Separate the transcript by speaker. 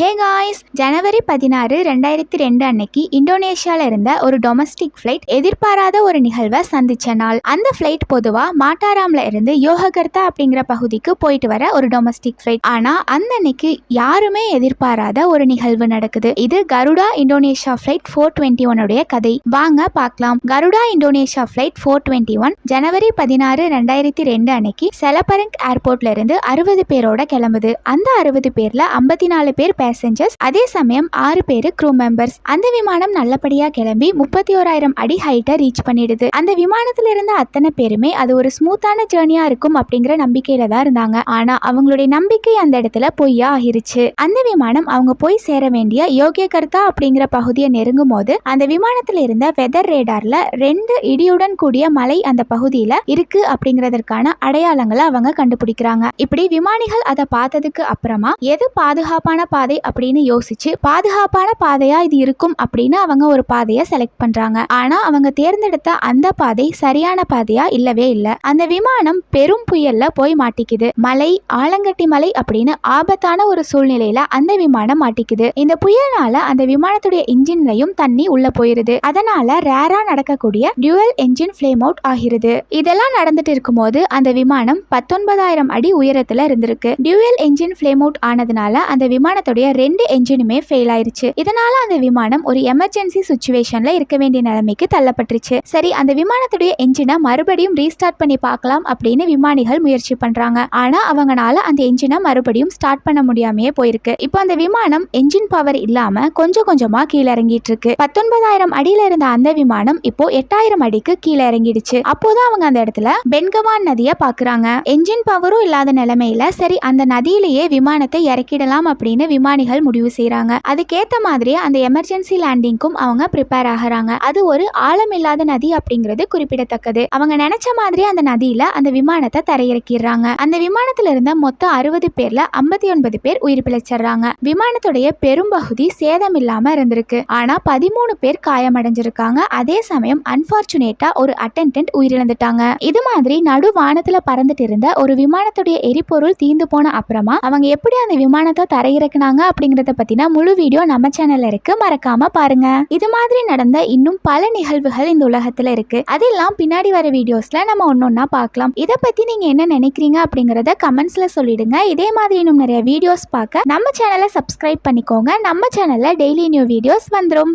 Speaker 1: Hey guys ஜனவரி பதினாறு ரெண்டாயிரத்தி ரெண்டு அன்னைக்கு இந்தோனேஷியால இருந்த ஒரு டொமஸ்டிக் ஃப்ளைட் எதிர்பாராத ஒரு நிகழ்வை சந்திச்ச நாள். அந்த ஃப்ளைட் பொதுவா மாட்டாராம்ல இருந்து யோககர்த்தா அப்படிங்கிற பகுதிக்கு போயிட்டு வர ஒரு டொமஸ்டிக் ஃப்ளைட் ஆனா அந்த அன்னைக்கு யாருமே எதிர்பாராத ஒரு நிகழ்வு நடக்குது. இது Garuda Indonesia flight four twenty ஒனுடைய கதை. வாங்க பார்க்கலாம். Garuda Indonesia flight four twenty one ஜனவரி பதினாறு ரெண்டாயிரத்தி ரெண்டு அன்னைக்கு செலபரங்க் ஏர்போர்ட்ல இருந்து அறுபது பேரோட கிளம்புது. அந்த அறுபது பேர்ல ஐம்பத்தி நாலு பேர் பேசஞ்சர்ஸ் அதே சமயம் ஆறு பேர் க்ரூ மெம்பர்ஸ் அந்த விமானம் நல்லபடியா கிளம்பி முப்பத்தி ஓராயிரம் அடி ஹைட்டை ரீச் பண்ணிடுது. அந்த விமானத்துல இருந்த அத்தனை பேருமே அது ஒரு ஸ்மூத்தான ஜேர்னியா இருக்கும் அப்படிங்கிற நம்பிக்கையில தான் இருந்தாங்க. ஆனா அவங்களுடைய நம்பிக்கை அந்த இடத்துல பொய்யா ஆகிருச்சு. அந்த விமானம் அவங்க போய் சேர வேண்டிய யோகியகர்த்தா அப்படிங்கிற பகுதியை நெருங்கும் போது அந்த விமானத்துல இருந்த வெதர் ரேடார்ல ரெண்டு இடியுடன் கூடிய மலை அந்த பகுதியில இருக்கு அப்படிங்கறதற்கான அடையாளங்களை அவங்க கண்டுபிடிக்கிறாங்க. இப்படி விமானிகள் அதை பார்த்ததுக்கு அப்புறமா எது பாதுகாப்பான பாதை அப்படின்னு யோசிச்சு பாதுகாப்பான பாதையா இது இருக்கும் அப்படின்னு அவங்க ஒரு பாதையை செலக்ட் பண்றாங்க. ஆனா அவங்க தேர்ந்தெடுத்த அந்த பாதை சரியான பாதையா இல்லவே இல்லை. அந்த விமானம் பெரும் புயல்ல போய் மாட்டிக்குது. மலை ஆலங்கட்டி மலை அப்படின்னு ஆபத்தான ஒரு சூழ்நிலையில அந்த விமானம் மாட்டிக்குது. இந்த புயல்னால அந்த விமானத்துடைய இன்ஜின்லயும் தண்ணி உள்ள போயிருது. அதனால ரேரா நடக்கக்கூடிய டியூவல் என்ஜின் ஃபிளேம் அவுட் ஆகிருது. இதெல்லாம் நடந்துட்டு இருக்கும்போது அந்த விமானம் பத்தொன்பதாயிரம் அடி உயரத்துல இருந்திருக்கு. டியூவல் என்ஜின் ஃபிளேம் அவுட் ஆனதுனால அந்த விமானத்துடைய ரெண்டு என்ஜினுமே ஃபெயில் ஆயிருச்சு. இதனால அந்த விமானம் ஒரு எமர்ஜென்சி சுச்சுவேஷன்ல இருக்க வேண்டிய நிலைமைக்கு தள்ளப்பட்டுருச்சு. சரி அந்த விமானத்துடைய என்ஜினை மறுபடியும் ரீஸ்டார்ட் பண்ணி பார்க்கலாம் அப்படின்னு விமானிகள் முயற்சி பண்றாங்க. ஆனா அவங்கனால அந்த என்ஜினை மறுபடியும் ஸ்டார்ட் பண்ண முடியாமையே போயிருக்கு. இப்போ அந்த விமானம் என்ஜின் பவர் இல்லாம கொஞ்சம் கொஞ்சமா கீழே இறங்கிட்டு இருக்கு பத்தொன்பதாயிரம் அடியில இருந்த அந்த விமானம் இப்போ எட்டாயிரம் அடிக்கு கீழே இறங்கிடுச்சு. அப்போதான் அவங்க அந்த இடத்துல பென்கவான் நதியை பாக்குறாங்க என்ஜின் பவரும் இல்லாத நிலைமையில சரி அந்த நதியிலேயே விமானத்தை இறக்கிடலாம் அப்படின்னு விமானிகள் முடிவு செய்கிறாங்க அதுக்கேத்த மாதிரி அந்த எமர்ஜென்சி லேண்டிங்க்கும் அவங்க ப்ரிப்பேர் ஆகுறாங்க. அது ஒரு ஆழம் இல்லாத நதி அப்படிங்கிறது குறிப்பிடத்தக்கது. அவங்க நினைச்ச மாதிரி அந்த நதியில அந்த விமானத்தை தரையிறக்கிடுறாங்க. அந்த விமானத்துல இருந்த மொத்தம் அறுபது பேர்ல ஐம்பத்தி ஒன்பது பேர் உயிர் பிழைச்சிடுறாங்க. விமானத்துடைய பெரும்பகுதி சேதம் இல்லாம இருந்திருக்கு. ஆனா பதிமூணு பேர் காயமடைஞ்சிருக்காங்க. அதே சமயம் அன்பார்ச்சுனேட்டா ஒரு அட்டெண்டன்ட் உயிரிழந்துட்டாங்க. இது மாதிரி நடு வானத்துல பறந்துட்டு இருந்த ஒரு விமானத்துடைய எரிபொருள் தீந்து போன அப்புறமா அவங்க எப்படி அந்த விமானத்தை தரையிறக்குனாங்க அப்படிங்கறத பத்தின முழு வீடியோ நம்ம சேனல்ல இருக்கு. மறக்காம பாருங்க. இது மாதிரி நடந்த இன்னும் பல நிகழ்வுகள் இந்த உலகத்துல இருக்கு. அதெல்லாம் பின்னாடி வர வீடியோஸ்ல நம்ம ஒன்னொன்னா பார்க்கலாம் இதை பத்தி நீங்க என்ன நினைக்கிறீங்க அப்படிங்கறத கமெண்ட்ஸ்ல சொல்லிடுங்க. இதே மாதிரி இன்னும் நிறைய வீடியோஸ் பார்க்க நம்ம சேனலை சப்ஸ்கிரைப் பண்ணிக்கோங்க. நம்ம சேனல்ல டெய்லி நியூ வீடியோஸ் வந்துடும்